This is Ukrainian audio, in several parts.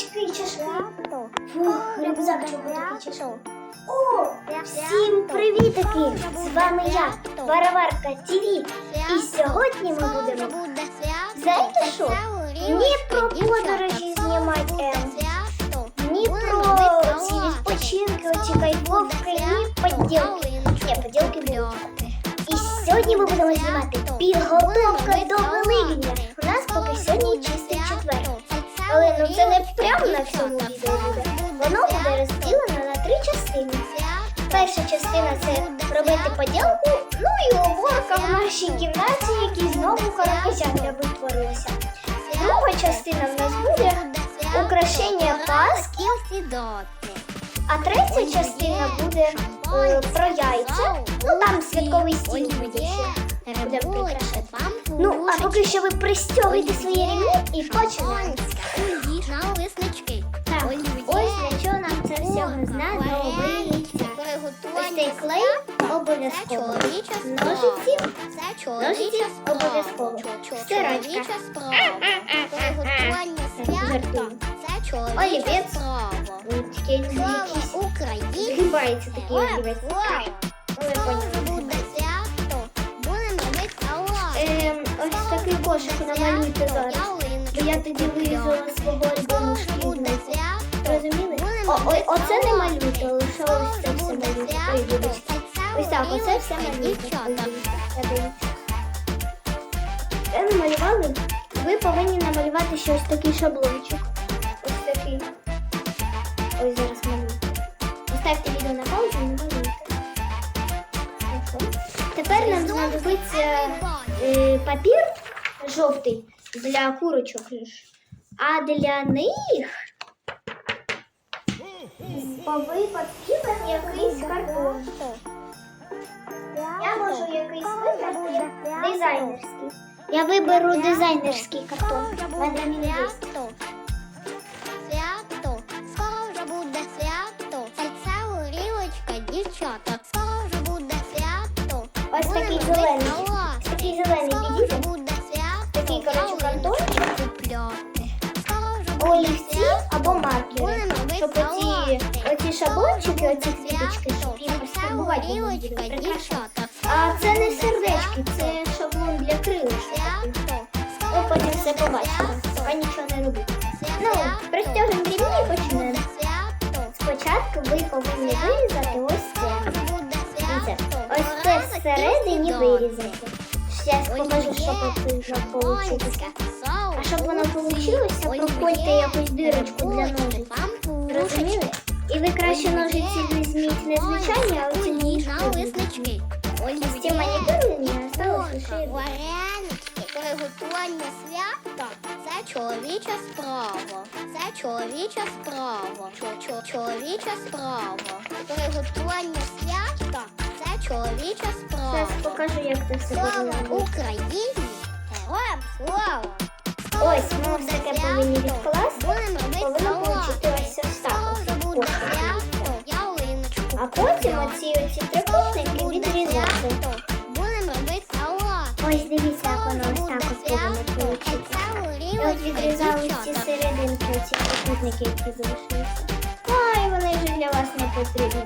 Рюкзачки чешли. Фух, рюкзак чого такий чешли. О, всім привітики! З вами я, Вараварка ТВ. І сьогодні ми будемо знаєте що? Не про подорожі знімати, ем, ні про ці відпочинки, оці кайфовки, ні поділки. Ні, поділки будуть. І сьогодні ми будемо знімати підготовка до Великдня. У нас поки сьогодні чистий четвер. Але ну це не прямо на всьому відео. Воно буде розділено на три частини. Перша частина це робити поділку, ну і уборка в нашій кімнаті, які знову каракозятля витворилися. Друга частина в нас буде украшення Пасхи, а третя частина буде е, про яйця. Ну там святковий стіл буде ще. Ну, а поки що ви пристягуйте свої ремні і починаємо. Так, ось для чого нам це все знадобиться. Ось цей клей обов'язково. Ножиці, ножиці обов'язково. Стирачка. Олівець. Ой, тільки якийсь Україна. згибається такий олівець. Ну, ось такий кошик зараз. Бо я тоді вирізала свого альбому шкільного. Розуміли? О, ой, оце не малюйте, лише ось це все малюйте. Ой, вибачте. Ось так, оце все малюйте. Це намалювали? Ви повинні намалювати ще ось такий шаблончик. Ось такий. Ось зараз малюйте. Поставте відео на паузу і намалюйте. Тепер нам знадобиться е, папір жовтий для курочок. ж. А для них потрібен якийсь картон. Я можу якийсь вибрати дизайнерський. Я виберу дизайнерський картон. Мене є. Вирізати. Зараз покажу, що потрібно вийшло. А щоб воно вийшло, прокольте якусь дирочку для ножиць. Розуміли? І ви краще ножиці візьміть не звичайні, а оці ніжні. Ось ці манікюрні осталось лише. Приготування свята це чоловіча справа. Це чоловіча справа. Чо- чо- Чоловіча справа. Приготування свята чоловіча справа. Зараз покажу, як це все Слава. Україні! Героям слава! Ось ми все таке повинні відкласти. Будемо робити Повинно салат. получити ось ось так. Скоро буде свято, ялиночку. А потім оці оці трикутники відрізати. Будемо робити салат. Ось дивіться, як воно ось так ось повинно. Я от відрізала ось ці серединки, оці трикутники, які залишилися. Ай, вони вже для вас не потрібні.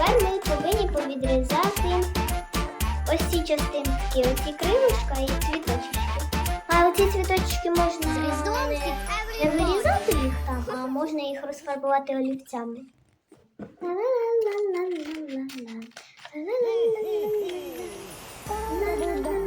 Тепер ми повинні повідрізати ось ці частинки, оці крилишка і цвіточки. А оці цвіточки можна не, не вирізати їх там, а можна їх розфарбувати олівцями. Ла-ла-ла-ла-ла-ла.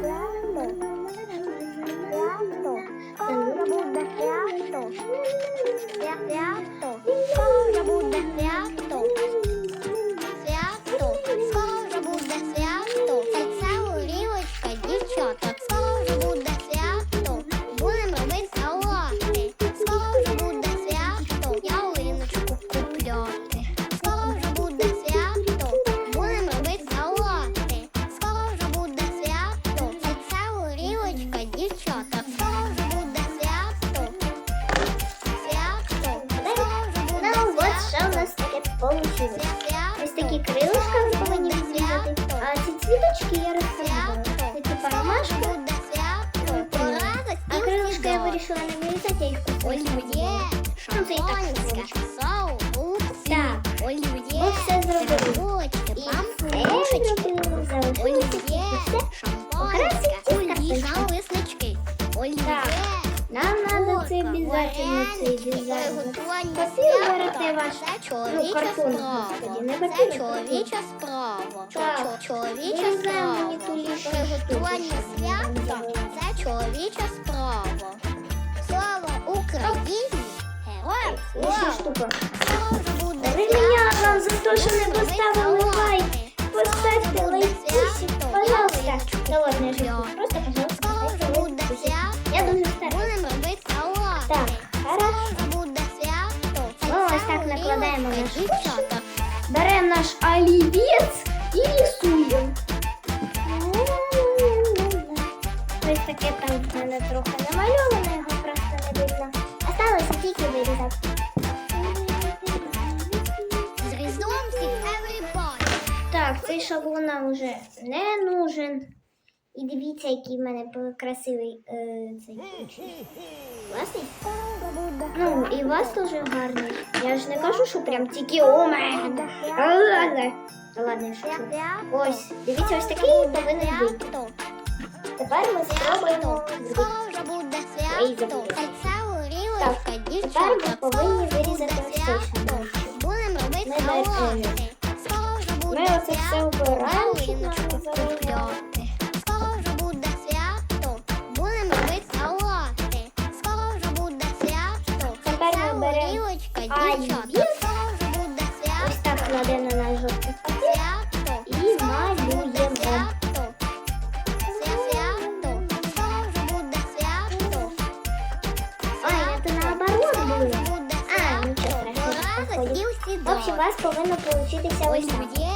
Вирішила не вирізати, я їх Ну, так шампанське, соус, Так, олів'є, ми все зробили. І все зробили, залишилося все. шампанське, Окрасить куліш, олів'є, Нам треба це обов'язково цей дизайн. Папір берете ваш, ну, картон, господи, не папір, Це чоловіча справа. Чоловіча справа. Приготування свята це чоловіча справа. Слава Україні! Героям Ще штука. Вам за те, що не поставили лайк. Поставте лайкусик, пожалуйста. Да ладно, я куплю. Просто, пожалуйста, поставьте лайкусик. Я дуже стараюсь. Так, хорошо. Ну, ось так накладаємо горілочка, наш Так, цей шаблон нам вже не нужен. І дивіться, який в мене красивий е, цей. Класний? Ну, і у вас теж гарний. Я ж не кажу, що прям тільки у мене. Ладно, шучу. Ось, дивіться, ось такий повинен бути. Тепер ми спробуємо ця горілочка, Тепер ми повинні вирізати ось цей робити Ми беремо. Все обираємо, Ялиночку купляти. Скоро буде свято. Будемо робити салати. Скоро буде свято. Тепер ця ми беремо горілочка, олів'є. дівчата. Скоро буде Ось так кладемо на жовтий папір. Свято. І малюємо. Свято. Свято. Скоро буде свято. Ой, это наоборот было. А, нічого свято. страшного, Пора походить. засів В общем, у вас повинно получитися ось так. Олів'є,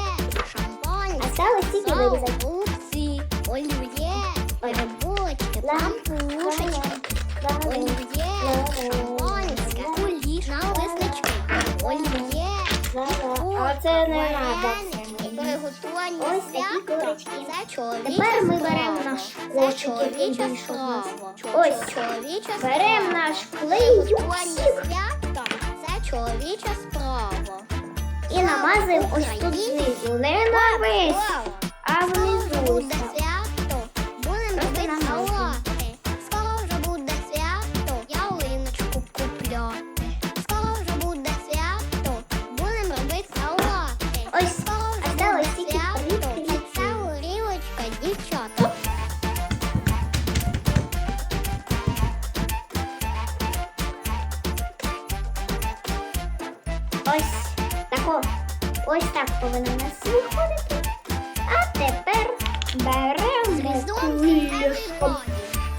Осталось тільки вирізати. соуси, олів'є, грибочки, пампушечки, олів'є, шампанське, куліш, налиснички, олів'є, А це не треба. Ось такі курочки. Тепер ми беремо наш у нас. справа. Ось. Чоловіча Беремо наш свята. Це чоловіча справа. І намазуємо ось тут знизу. Не на весь, а внизу. Свято, будемо робити салати. Скоро буде свято, ялиночку купляти. Скоро буде свято, будемо робити салати. Ось, Скоро осталось буде тільки свято, прикріпити. це ця дівчата. Ось тако. Ось так повинно у нас виходити. А тепер беремо.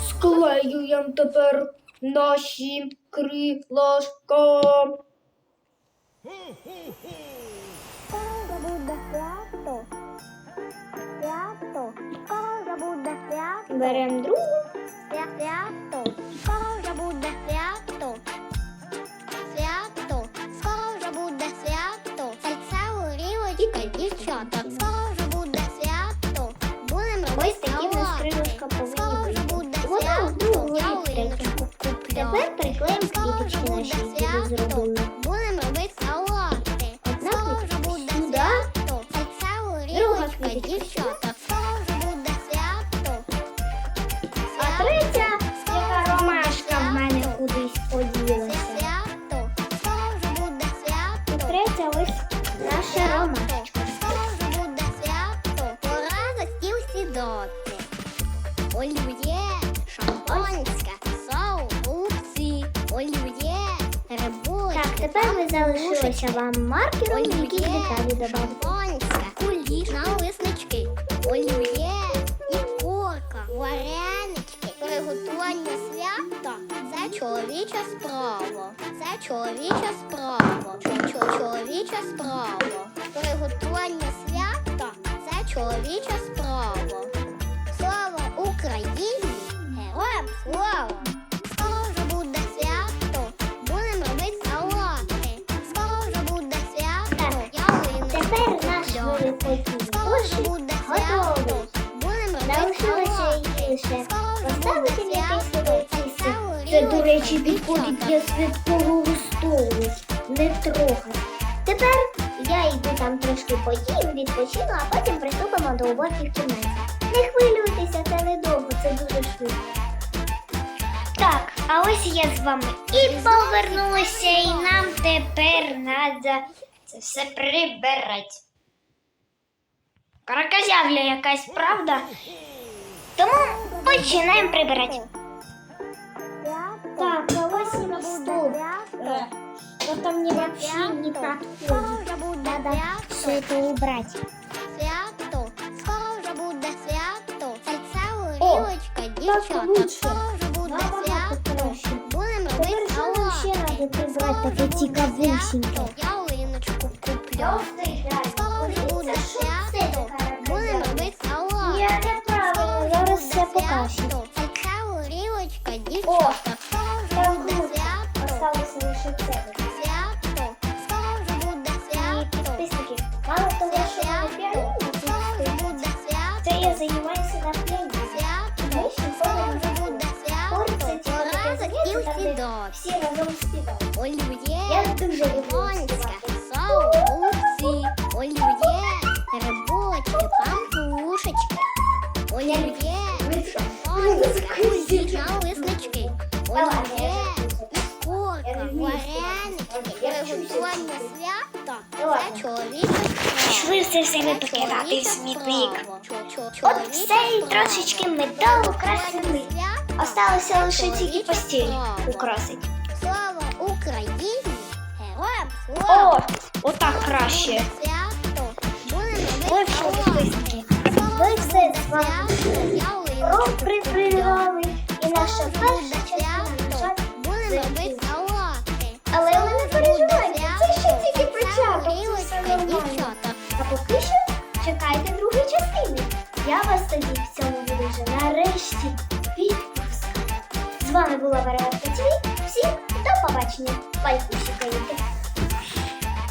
Склеюємо тепер наші крилашка. Скоро буде свято. Свято. Скоро буде свято. Беремо другу. Свято. Скоро буде свято. Квіточка дівчата. Скоро буде свято. А третя, яка ромашка в мене кудись поділася. свято. Скоро буде свято. третя ось наша ромашка. Скоро буде свято. Пора за стіл сідати. Олів'є, шампанське, соуси, олів'є, грибочки. Так, тепер ви залишилося вам маркером, який Олів'є, деталі додати. Шампанське, куліш, налиснички, олів'є і корка, варенички. Приготування свята – це чоловіча справа. Це чоловіча справа. Чо- чо- Чоловіча справа. Приготування свята – це чоловіча справа. Слава Україні! Героям слава! Це до речі, підходить для святкового столу. Не трогай. Тепер я йду там трошки поїм, відпочину, а потім приступимо до уборки в кімнаті. Не хвилюйтеся, це недовго, це дуже швидко. Так, а ось я з вами і повернулася, і нам тепер треба це все прибирати. Караказявля якась, правда? Тому починаємо прибирати. Так, а ось і мій стол. Е, Что-то мне вообще не подходит. Скоро буде Надо все свято. это убрать. Свято, скоро буде свято. Це О, горілочка, дівчата. лучше. Скоро буде Набагато свято. краще. Будемо Тепер робити що нам ще салати. треба прибрати таке цікавусіньке? Ялиночку куплю. Горілочка, О, дівчата. Скоро Так буде круто. свято. Осталося лише це. Свято. Скоро буде І свято. підписники, мало того, що на Свято. піаніно тут Скоро стоїть, буде свято. це я займаюся на піаніно. Свято. Ми ще ходимо Скоро буде Хор свято. це ці таке Разом заняття, і там, всі де до. всі разом співають. Я Олів'є, дуже люблю Монська, співати. соуси, олів'є, грибочки, пампушечки, олів'є, Монська, сіна лиснички, олів'є, іскорка, варенички, приготування свята, це чоловіча Пішли все себе покидати смітник. От все трошечки медову красили. Осталося лише тільки постіль украсить. Слава Україні! Героям слава! О, отак краще. Робити що Ви все з вами Ялиночку прибирали. І наша